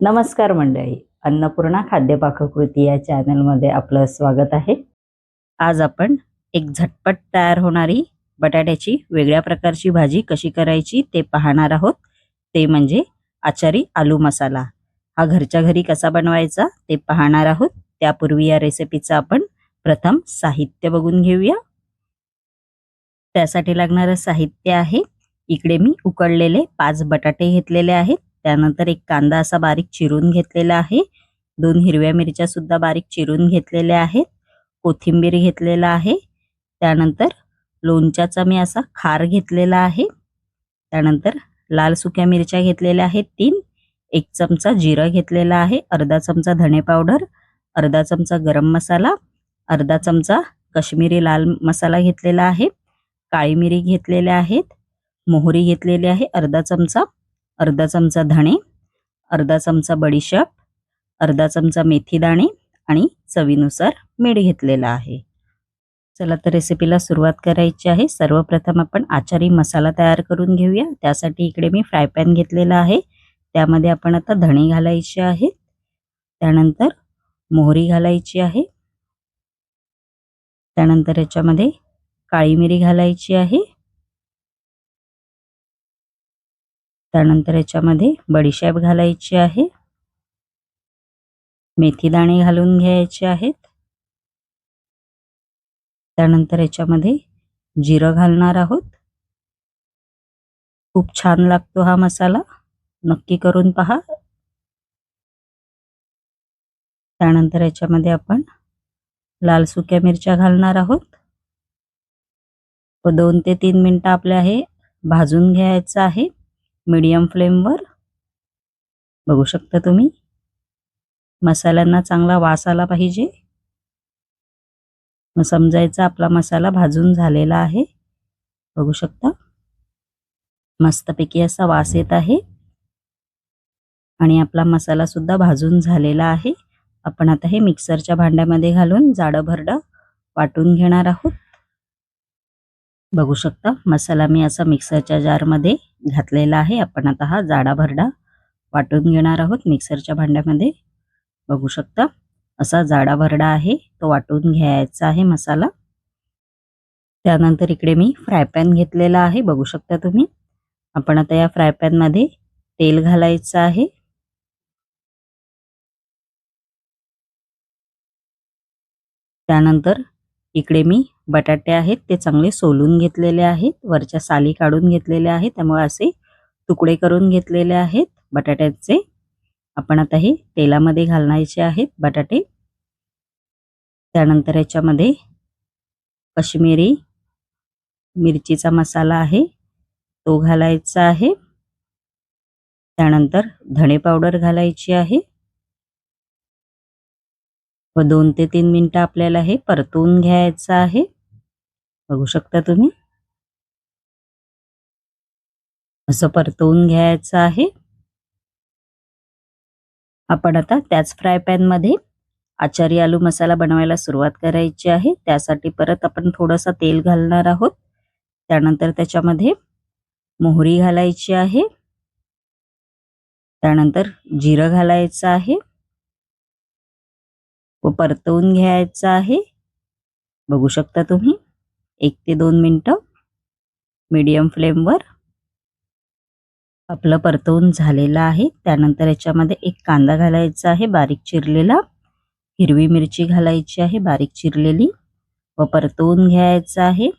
नमस्कार मंडळी. अन्नपूर्णा खाद्यपाककृती या चॅनलमध्ये आपलं स्वागत आहे. आज आपण एक झटपट तयार होणारी बटाट्याची वेगळ्या प्रकारची भाजी कशी करायची ते पाहणार आहोत. ते म्हणजे आचारी आलू मसाला. हा घरच्या घरी कसा बनवायचा ते पाहणार आहोत. त्यापूर्वी या रेसिपीचं आपण प्रथम साहित्य बघून घेऊया. त्यासाठी लागणारं साहित्य आहे. इकडे मी उकडलेले पाच बटाटे घेतलेले आहेत. त्यानंतर एक कांदा असा बारीक चिरून घेतलेला आहे. दोन हिरव्या मिरच्या सुद्धा बारीक चिरून घेतलेल्या आहेत. कोथिंबीर घेतलेला आहे. त्यानंतर लोणच्याचा मी असा खार घेतलेला आहे. त्यानंतर लाल सुक्या मिरच्या घेतलेल्या आहेत तीन. एक चमचा जिरं घेतलेला आहे. अर्धा चमचा धणे पावडर. अर्धा चमचा गरम मसाला. अर्धा चमचा कश्मीरी लाल मसाला घेतलेला आहे. काळी मिरी घेतलेल्या आहेत. मोहरी घेतलेली आहे. अर्धा चमचा अर्धा चमचा धणे अर्धा चमचा बडीशेप अर्धा चमचा मेथी दाणे आणि चवीनुसार मीठ घेतलेला आहे. चला तर रेसिपीला सुरुवात करायची आहे. सर्वप्रथम आपण आचारी मसाला तयार करून घेऊया. त्यासाठी इकडे मी फ्राय पॅन घेतलेला आहे. त्यामध्ये आपण आता धणे घालायचे आहेत. त्यानंतर मोहरी घालायची आहे. त्यानंतर याच्यामध्ये काळी मिरी घालायची आहे. त्यानंतर याच्यामध्ये बडीशेप घालायची आहे. मेथी दाणे घालून घ्यायचे आहेत. त्यानंतर याच्यामध्ये जिरं घालणार आहोत. खूप छान लागतो हा मसाला. नक्की करून पहा. त्यानंतर याच्यामध्ये आपण लाल सुक्या मिरच्या घालणार आहोत. व दोन ते तीन मिनटं आपल्या हे भाजून घ्यायचं आहे. मीडियम फ्लेमवर बघू शकता तुम्ही. मसाल्यांना चांगला वास आला पाहिजे. मग समजायचा आपला मसाला भाजून झालेला आहे. बघू शकता. मस्तपैकी असा वास येत आहे. आणि आपला मसाला सुद्धा भाजून झालेला आहे. आपण आता हे मिक्सरच्या भांड्यामध्ये घालून जाडं भरडं वाटून घेणार आहोत. बघू शकता. मसाला मी असा मिक्सरच्या जारमध्ये घातलेला आहे. आपण आता हा जाडा भरडा वाटून घेणार आहोत मिक्सरच्या भांड्यामध्ये. बघू शकता. असा जाडा भरडा आहे. तो वाटून घ्यायचा आहे मसाला. त्यानंतर इकडे मी फ्राय पॅन घेतलेला आहे. बघू शकता तुम्ही. आपण आता या फ्राय पॅनमध्ये तेल घालायचं आहे. त्यानंतर इकडे मी बटाटे आहेत ते चांगले सोलून घेतलेले आहेत वरच्या साली काढून घेतलेल्या आहेत त्यामुळे असे तुकडे करून घेतलेले आहेत बटाट्याचे. आपण आता हे तेलामध्ये घालण्याचे आहेत बटाटे. त्यानंतर याच्यामध्ये कश्मीरी मिरचीचा मसाला आहे तो घालायचा आहे. त्यानंतर धणे पावडर घालायची आहे. व दोन ते तीन मिनटं आपल्याला हे परतून घ्यायचं आहे. बघू शकता तुम्ही. असं परतवून घ्यायचं आहे. आपण आता त्याच फ्राय पॅनमध्ये आचारी आलू मसाला बनवायला सुरुवात करायची आहे. त्यासाठी परत आपण थोडंसं तेल घालणार आहोत. त्यानंतर त्याच्यामध्ये मोहरी घालायची आहे. त्यानंतर जिरं घालायचं आहे. व परतवून घ्यायचं आहे. बघू शकता तुम्ही. एक ते दोन मिनटं मीडियम फ्लेमवर आपलं परतवून झालेलं आहे. त्यानंतर याच्यामध्ये एक कांदा घालायचा आहे बारीक चिरलेला. हिरवी मिरची घालायची आहे बारीक चिरलेली. व परतवून घ्यायचं आहे.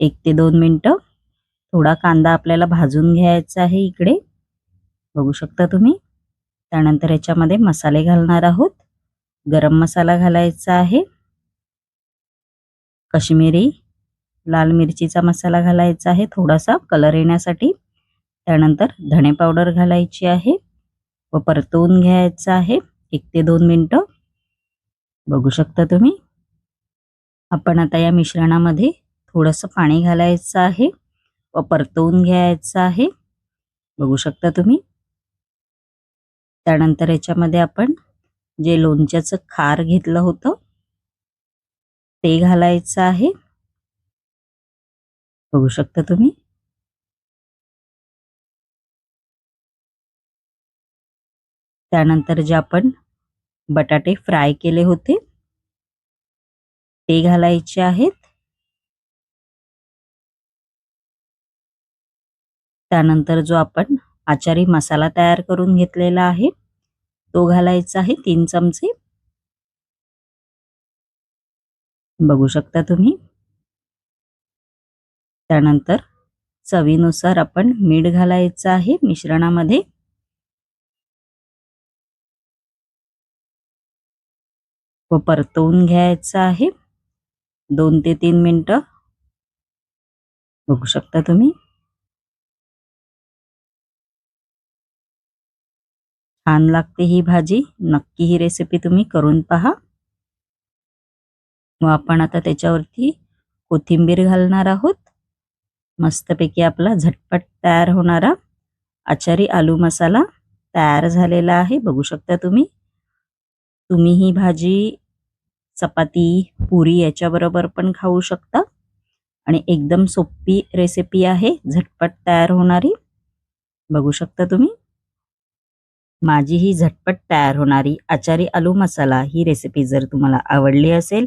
एक ते दोन मिनटं. थोडा कांदा आपल्याला भाजून घ्यायचा आहे इकडे. बघू शकता तुम्ही. त्यानंतर याच्यामध्ये मसाले घालणार आहोत. गरम मसाला घालायचा आहे. कश्मीरी लाल मिरचीचा मसाला घालायचा आहे थोडासा कलर येण्यासाठी. त्यानंतर धणे पावडर घालायची आहे व परतवून घ्यायचं आहे एक ते दोन मिनटं. बघू शकता तुम्ही. आपण आता या मिश्रणामध्ये थोडंसं पाणी घालायचं आहे व परतवून घ्यायचं आहे. बघू शकता तुम्ही. त्यानंतर याच्यामध्ये आपण जे लोणच्याचं खार घेतलं होतं ते घालायचं आहे. बघू शकता तुम्ही. त्यानंतर जे आपण बटाटे फ्राय केले होते ते घालायचे आहेत. त्यानंतर जो आपण आचारी मसाला तयार करून घेतलेला आहे तो घालायचा आहे तीन चमचे. बघू शकता तुम्ही. त्यानंतर चवीनुसार आपण मीठ घालायचं आहे मिश्रणामध्ये. व परतवून घ्यायचं आहे. दोन ते तीन मिनटं. बघू शकता तुम्ही. छान लागते ही भाजी. नक्की ही रेसिपी तुम्ही करून पहा. व आपण आता त्याच्यावरती कोथिंबीर घालणार आहोत. मस्तपैकी आपला झटपट तयार होणारा आचारी आलू मसाला तयार झालेला आहे. बघू शकता तुम्ही. तुम्ही ही भाजी चपाती पुरी याच्याबरोबर पण खाऊ शकता. आणि एकदम सोपी रेसिपी आहे. झटपट तयार होणारी. बघू शकता तुम्ही. माझी ही झटपट तयार होणारी आचारी आलू मसाला ही रेसिपी जर तुम्हाला आवडली असेल